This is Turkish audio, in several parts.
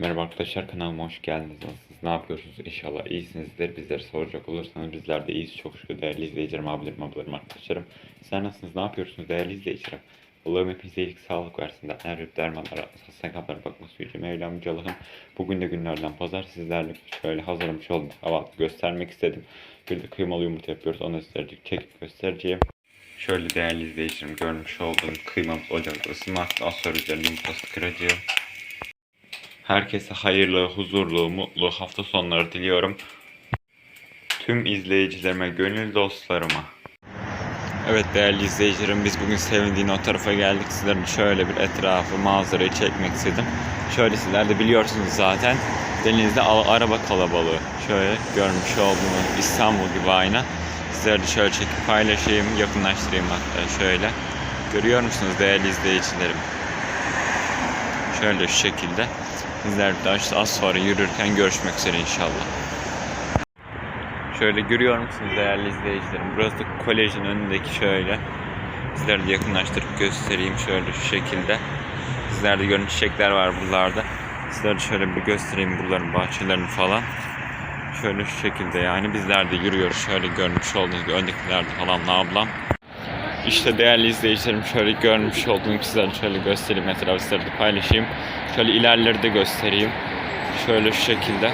Merhaba arkadaşlar kanalıma hoş geldiniz. Nasılsınız? Ne yapıyorsunuz? İnşallah iyisinizdir. Bizleri soracak olursanız bizler de iyiyiz. Çok şükür değerli izleyicilerim, abilerim, ablalarım, arkadaşlarım. Sizler nasılsınız? Ne yapıyorsunuz değerli izleyicilerim? Allah'ım hepinize iyilik, sağlık versin. Derler hep dermanlara, hastalık kaplara bakması yüce Mevlam Allah'ım. Bugün de günlerden pazar sizlerle şöyle hazırlamış oldum. Hava göstermek istedim. Bir de kıymalı yumurta yapıyoruz. Onu sizlerce çekip göstereceğim. Şöyle değerli izleyicilerim görmüş olduğunuz kıymamız ocakta ısınmakta. Az sonra üzerine yumurtası kıracağım. Herkese hayırlı, huzurlu, mutlu hafta sonları diliyorum. Tüm izleyicilerime, gönül dostlarıma. Evet değerli izleyicilerim biz bugün sevindiğin o tarafa geldik. Sizlerin şöyle bir etrafı, manzarayı çekmek istedim. Şöyle sizler de biliyorsunuz zaten. Denizde araba kalabalığı. Şöyle görmüş olduğunuz İstanbul gibi ayna. Sizler de şöyle çekip paylaşayım, yakınlaştırayım hatta şöyle. Görüyor musunuz değerli izleyicilerim? Şöyle şu şekilde. Az sonra yürürken görüşmek üzere inşallah. Şöyle görüyor musunuz değerli izleyicilerim? Burası da kolejin önündeki şöyle. Sizlere de yakınlaştırıp göstereyim şöyle şu şekilde. Sizlerde görün çiçekler var buralarda. Sizlere şöyle bir göstereyim buraların bahçelerini falan. Şöyle şu şekilde yani bizler de yürüyoruz. Şöyle görmüş olduğunuz gibi öndekilerde falanla ablam. İşte değerli izleyicilerim şöyle görmüş olduğunuz sizlere şöyle göstereyim etrafı sizlere paylaşayım. Şöyle ilerleri de göstereyim. Şöyle şu şekilde.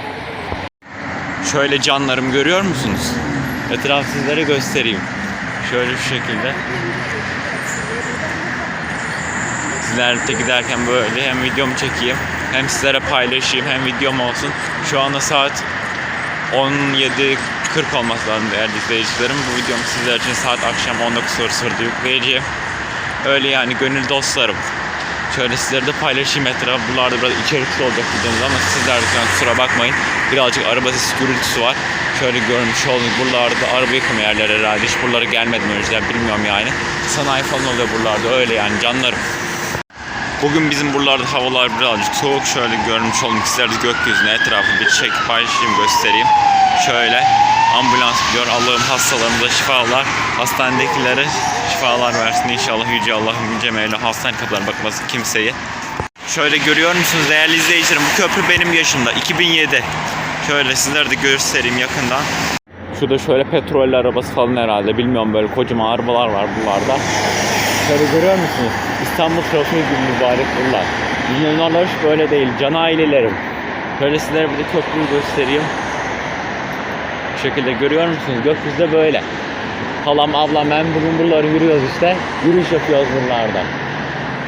Şöyle canlarım görüyor musunuz? Etrafı sizlere göstereyim. Şöyle şu şekilde. Sizlerle giderken böyle hem videomu çekeyim hem sizlere paylaşayım hem videom olsun. Şu anda saat 17.40 olması lazım değerli izleyicilerim. Bu videomu sizler için saat akşam 19.00'da yükleyeceğim. Öyle yani gönül dostlarım. Şöyle sizlere de paylaşayım etrafı. Buralarda biraz içerikli olacak videomuz ama sizler lütfen kusura bakmayın. Birazcık araba sesi gürültüsü var. Şöyle görmüş olduğunuz buralarda araba yıkama yerleri herhalde. Hiç buralara gelmedim önceden bilmiyorum yani. Sanayi falan oluyor buralarda öyle yani canlarım. Bugün bizim buralarda havalar birazcık soğuk. Şöyle görmüş. Sizler de gökyüzüne etrafı bir çek paylaşayım göstereyim. Şöyle ambulans gidiyor. Allah'ım hastalarımıza şifalar. Hastanedekilere şifalar versin inşallah. Yüce Allah'ım Yüce Mevla hastane kapılarına bakmasın kimseyi. Şöyle görüyor musunuz değerli izleyicilerim? Bu köprü benim yaşımda. 2007. Şöyle sizlere de göstereyim yakından. Şurada şöyle petrol arabası falan herhalde. Bilmiyorum böyle kocaman arabalar var buralarda. Şöyle görüyor musunuz? İstanbul trafiği gibi mübarek yıllar. Milyonlarlar hiç böyle değil. Can ailelerim. Şöyle sizlere bir de köprüyü göstereyim. Şekilde görüyor musunuz? Gökyüzü böyle. Halam, ablam, ben bugün buraları yürüyoruz işte. Yürüyüş yapıyoruz buralarda.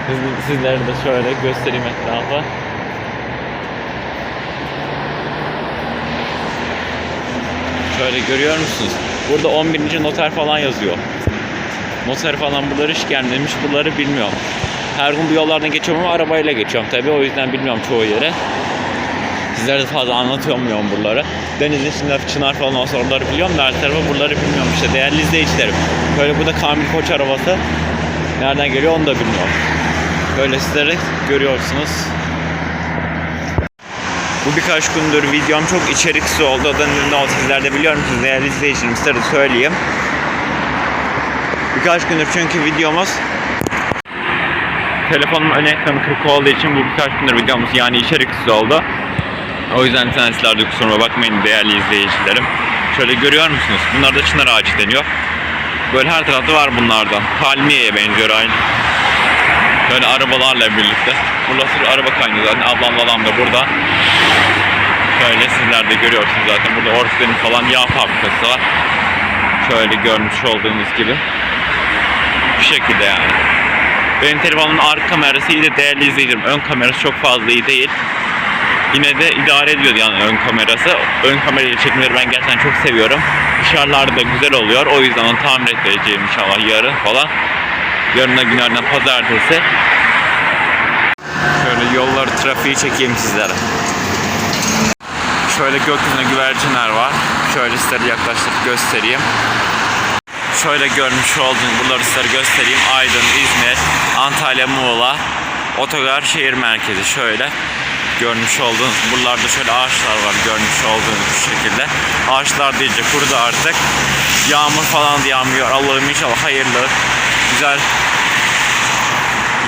Siz, sizlere de şöyle göstereyim etrafı. Şöyle görüyor musunuz? Burada 11. noter falan yazıyor. Noter falan buraları hiç gelmemiş. Buraları bilmiyorum. Her gün bu yollardan geçiyorum ama arabayla geçiyorum tabii. O yüzden bilmiyorum çoğu yere. Sizlere de fazla anlatamıyorum buraları. Denizin içinde çınar falan olsa oraları biliyorum da her tarafı buraları bilmiyorum işte. Değerli izleyicilerim. Böyle bu da Kamil Koç arabası. Nereden geliyor onu da bilmiyorum. Böyle sizlere görüyorsunuz. Bu birkaç gündür videom çok içeriksiz oldu. Da ne oldu sizler de biliyor musunuz? Değerli izleyicilerim size söyleyeyim. Birkaç gündür çünkü videomuz telefonumun ön ekranı kırık olduğu için bu birkaç gündür videomuz yani içeriksiz oldu. O yüzden lütfen sizler de kusuruma bakmayın değerli izleyicilerim. Şöyle görüyor musunuz? Bunlar da çınar ağacı deniyor. Böyle her tarafta var bunlardan. Palmiyeye benziyor aynı. Böyle arabalarla birlikte. Burası araba kaynıyor zaten. Ablam babam da burada. Şöyle sizler de görüyorsunuz zaten. Burada Oriflame falan yağ fabrikası var. Şöyle görmüş olduğunuz gibi. Bu şekilde yani. Benim telefonumun arka kamerası iyi de değerli izleyicilerim. Ön kamerası çok fazla iyi değil. Yine de idare ediyor yani ön kamerası. Ön kamerayla çekimleri ben gerçekten çok seviyorum. Dışarılarda da güzel oluyor. O yüzden onu tamir edeceğim inşallah yarın falan. Yarın da günlerden pazartesi. Şöyle yolları trafiği çekeyim sizlere. Şöyle gökyüzünde güvercinler var. Şöyle sizlere yaklaştırıp göstereyim. Şöyle görmüş olduğunuz buraları sizlere göstereyim. Aydın, İzmir, Antalya, Muğla, Otogar şehir merkezi şöyle. Görmüş olduğunuz buralarda şöyle ağaçlar var görmüş olduğunuz şekilde. Ağaçlar deyince kurudu artık. Yağmur falan da yağmıyor. Allah'ım inşallah hayırlı, güzel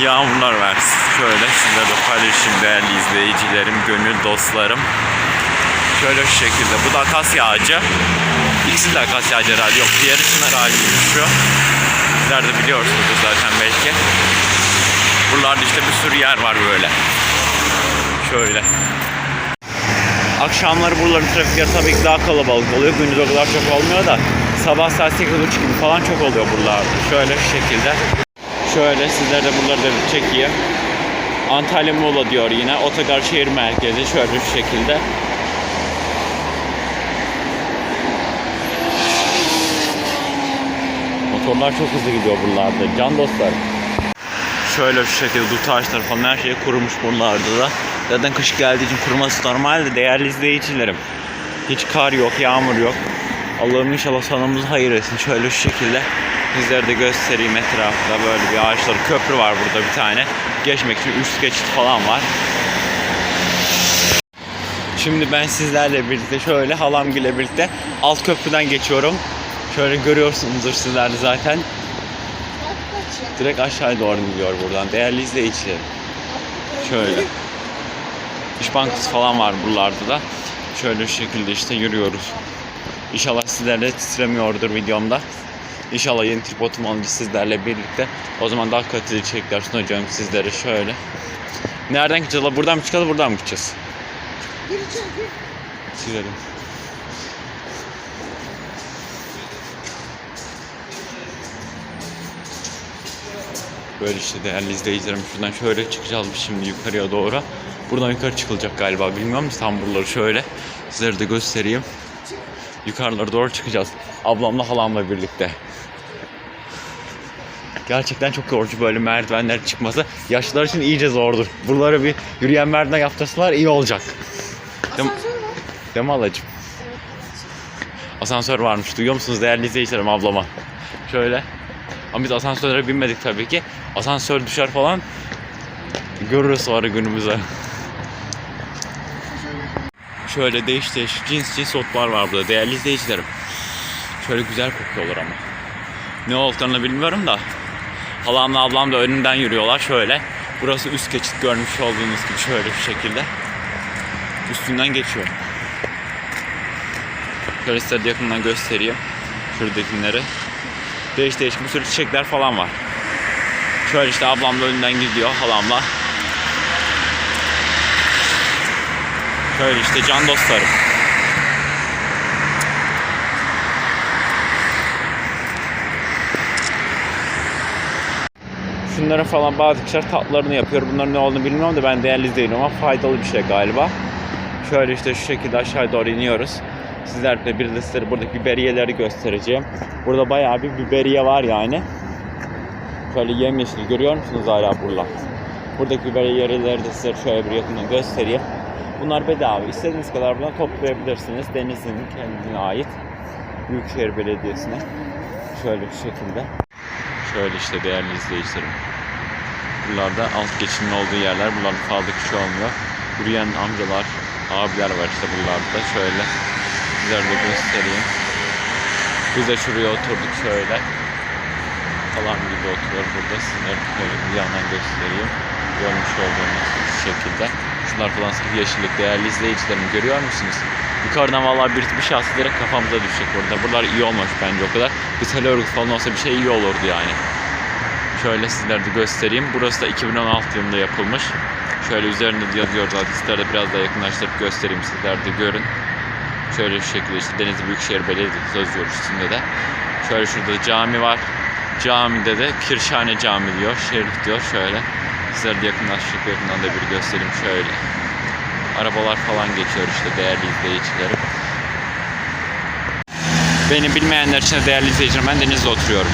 yağmurlar versin. Şöyle sizlere de paylaşayım değerli izleyicilerim, gönül dostlarım. Şöyle şu şekilde. Bu da akasya ağacı. İkisi de akasya ağacı herhalde. Yok diğeri çınar ağacıymış şu. Sizler de biliyorsunuz zaten belki. Buralarda işte bir sürü yer var böyle. Şöyle. Akşamları buraların trafikleri tabii ki daha kalabalık oluyor. Gündüz o kadar çok olmuyor da sabah saat 8.30 gibi falan çok oluyor buralarda. Şöyle şu şekilde. Şöyle sizlere de buraları da çekeyim. Antalya Muğla diyor yine. Otogar şehir merkezi şöyle şu şekilde. Motorlar çok hızlı gidiyor buralarda. Can dostlar. Şöyle şu şekilde dut ağaçları falan her şey kurumuş buralarda da. Zaten kış geldiği için kuruması normal de değerli izleyicilerim. Hiç kar yok, yağmur yok. Allah'ım inşallah sonumuzu hayır etsin. Şöyle şu şekilde sizlere de göstereyim etrafta böyle bir ağaçlar. Köprü var burada bir tane. Geçmek için üst geçit falan var. Şimdi ben sizlerle birlikte şöyle halamgille birlikte alt köprüden geçiyorum. Şöyle görüyorsunuzdur sizler zaten. Direkt aşağıya doğru gidiyor buradan. Değerli izleyicilerim. Şöyle. İş Bankası falan var buralarda da. Şöyle şu şekilde işte yürüyoruz. İnşallah sizlerle titremiyordur videomda. İnşallah yeni tripodum olunca sizlerle birlikte. O zaman daha kaliteli içerikler sunacağım sizlere şöyle. Nereden gideceğiz? Buradan mı çıkalım buradan mı gideceğiz? Silelim. Böyle işte değerli izleyicilerim şuradan şöyle çıkacağız biz şimdi yukarıya doğru. Buradan yukarı çıkılacak galiba bilmiyorum tam buraları şöyle sizlere de göstereyim. Yukarılara doğru çıkacağız. Ablamla halamla birlikte. Gerçekten çok yorucu böyle merdivenler çıkması. Yaşlılar için iyice zordur. Buralara bir yürüyen merdiven yaptırsalar iyi olacak. Değil, mi- değil mi halacığım? Asansör varmış. Duyuyor musunuz değerli izleyicilerim ablama? Şöyle. Ama biz asansörlere binmedik tabii ki. Asansör düşer falan. Görürüz sonra günümüze. Şöyle değiş değişik cins cins otlar var burada değerli izleyicilerim. Şöyle güzel kokuyorlar ama. Ne olduklarını bilmiyorum da. Halamla ablam da önümden yürüyorlar şöyle. Burası üst geçit görmüş olduğunuz gibi şöyle şu şekilde. Üstünden geçiyor. Şöyle size yakından göstereyim. Şuradakileri. Değiş değişik bir sürü çiçekler falan var. Şöyle işte ablam da önünden gidiyor halamla. Şöyle işte can dostlarım. Şunların falan bazı kişiler tatlarını yapıyor. Bunların ne olduğunu bilmiyorum da ben değerli değilim ama faydalı bir şey galiba. Şöyle işte şu şekilde aşağı doğru iniyoruz. Sizlerle bir de buradaki biberiyeleri göstereceğim. Burada bayağı bir biberiye var yani. Şöyle yemyeşil görüyor musunuz hala burada? Buradaki biberiyeleri de size şöyle bir yakından göstereyim. Bunlar bedava. İstediğiniz kadar buradan toplayabilirsiniz. Denizli'nin kendine ait. Büyükşehir Belediyesi'ne. Şöyle bir şekilde. Şöyle işte değerli izleyicilerim. Buralarda alt geçimin olduğu yerler. Buralarda fazla kişi olmuyor. Yürüyen amcalar, abiler var işte buralarda. Şöyle sizlere de göstereyim. Biz de şuraya oturduk şöyle. Falan gibi oturuyoruz burada. Sizlere bir yandan göstereyim. Görmüş olduğunuz şekilde. Şunlar falan sırf yeşillik değerli izleyicilerim görüyor musunuz? Yukarıdan vallahi bir, bir şahsı direkt kafamıza düşecek burada. Buralar iyi olmamış bence o kadar. Bir tel örgü falan olsa bir şey iyi olurdu yani. Şöyle sizlere de göstereyim. Burası da 2016 yılında yapılmış. Şöyle üzerinde de yazıyor zaten. Sizlere de biraz daha yakınlaştırıp göstereyim sizler de görün. Şöyle şu şekilde işte Denizli Büyükşehir Belediyesi üstünde de. Şöyle şurada da cami var. Camide de Kirşhane Cami diyor. Şerif diyor şöyle. Sizlere de yakınlaştırıp yakından da bir göstereyim şöyle. Arabalar falan geçiyor işte değerli izleyicilerim. Beni bilmeyenler için de değerli izleyicilerim ben Denizli'de oturuyorum.